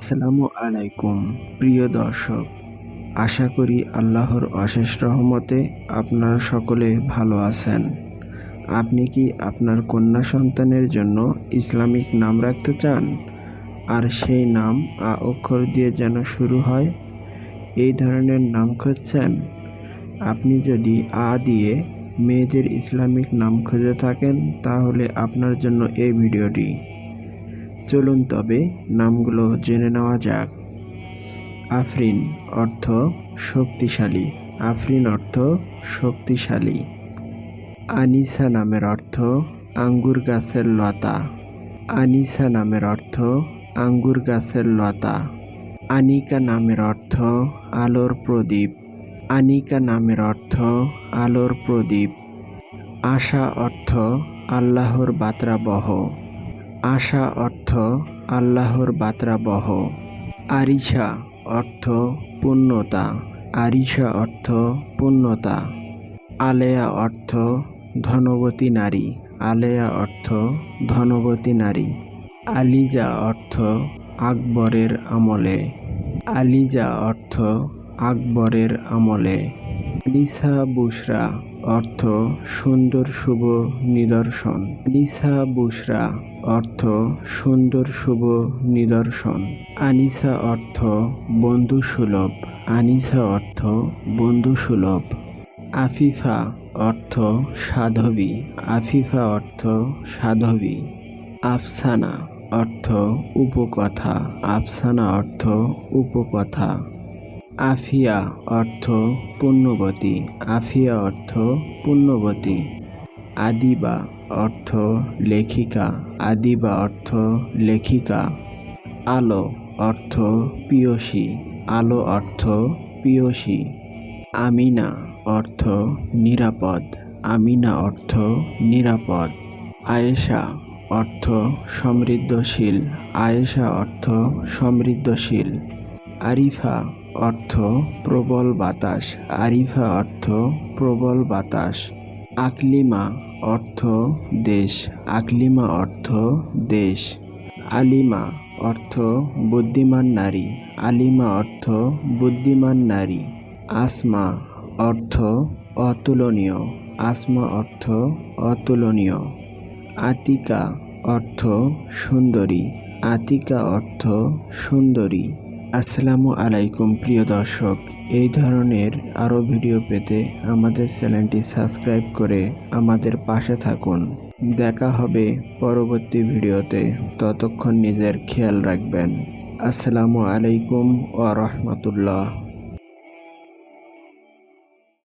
আসসালামু আলাইকুম, প্রিয় দর্শক। আশা করি আল্লাহর অশেষ রহমতে আপনারা সকলে ভালো আছেন। আপনি কি আপনার কন্যা সন্তানের জন্য ইসলামিক নাম রাখতে চান? আর সেই নাম আ অক্ষর দিয়ে যেন শুরু হয়, এই ধরনের নাম খুঁজছেন? আপনি যদি আ দিয়ে মেয়েদের ইসলামিক নাম খুঁজে থাকেন, তাহলে আপনার জন্য এই ভিডিওটি চলুন তবে নামগুলো জেনে নেওয়া যাক। আফরিন অর্থ শক্তিশালী। আফরিন অর্থ শক্তিশালী। আনিসা নামের অর্থ আঙ্গুর গাছের লতা। আনিসা নামের অর্থ আঙ্গুর গাছের লতা। আনিকা নামের অর্থ আলোর প্রদীপ। আনিকা নামের অর্থ আলোর প্রদীপ। আশা অর্থ আল্লাহর বাত্রাবহ। আশা অর্থ আল্লাহর বাত্রাবহ। আরিশা অর্থ পূর্ণতা। আরিশা অর্থ পূর্ণতা। আলেয়া অর্থ ধনবতী নারী। আলেয়া অর্থ ধনবতী নারী। আলিজা অর্থ আকবরের আমলে। আলিজা অর্থ আকবরের আমলে। আনিসা বুশরা, অর্থ সুন্দর শুভ নিদর্শন। আনিসা বুশরা, অর্থ সুন্দর শুভ নিদর্শন। আনিসা, অর্থ বন্ধু সুলভ আনিসা, অর্থ বন্ধু সুলভ আফিফা, অর্থ সাধবী। আফিফা, অর্থ সাধবী। আফসানা, অর্থ উপকথা। আফসানা, অর্থ উপকথা। আফিয়া অর্থ পুণ্যবতী, আফিয়া অর্থ পুণ্যবতী। আদিবা অর্থ লেখিকা, আদিবা অর্থ লেখিকা। আলো অর্থ পিয়সী, আলো অর্থ পিয়সী। আমিনা অর্থ নিরাপদ, আমিনা অর্থ নিরাপদ। আয়েশা অর্থ সমৃদ্ধশীল, আয়েশা অর্থ সমৃদ্ধশীল। আরিফা অর্থ প্রবল বাতাস, আরিফা অর্থ প্রবল বাতাস। আকলিমা অর্থ দেশ, আকলিমা অর্থ দেশ। আলিমা অর্থ বুদ্ধিমান নারী, আলিমা অর্থ বুদ্ধিমান নারী। আসমা অর্থ অতুলনীয়, আসমা অর্থ অতুলনীয়। আতিকা অর্থ সুন্দরী, আতিকা অর্থ সুন্দরী। আসসালামু আলাইকুম, প্রিয় দর্শক। এই ধরনের আরও ভিডিও পেতে আমাদের চ্যানেলটি সাবস্ক্রাইব করে আমাদের পাশে থাকুন। দেখা হবে পরবর্তী ভিডিওতে। ততক্ষণ নিজের খেয়াল রাখবেন। আসসালামু আলাইকুম ও রাহমাতুল্লাহ।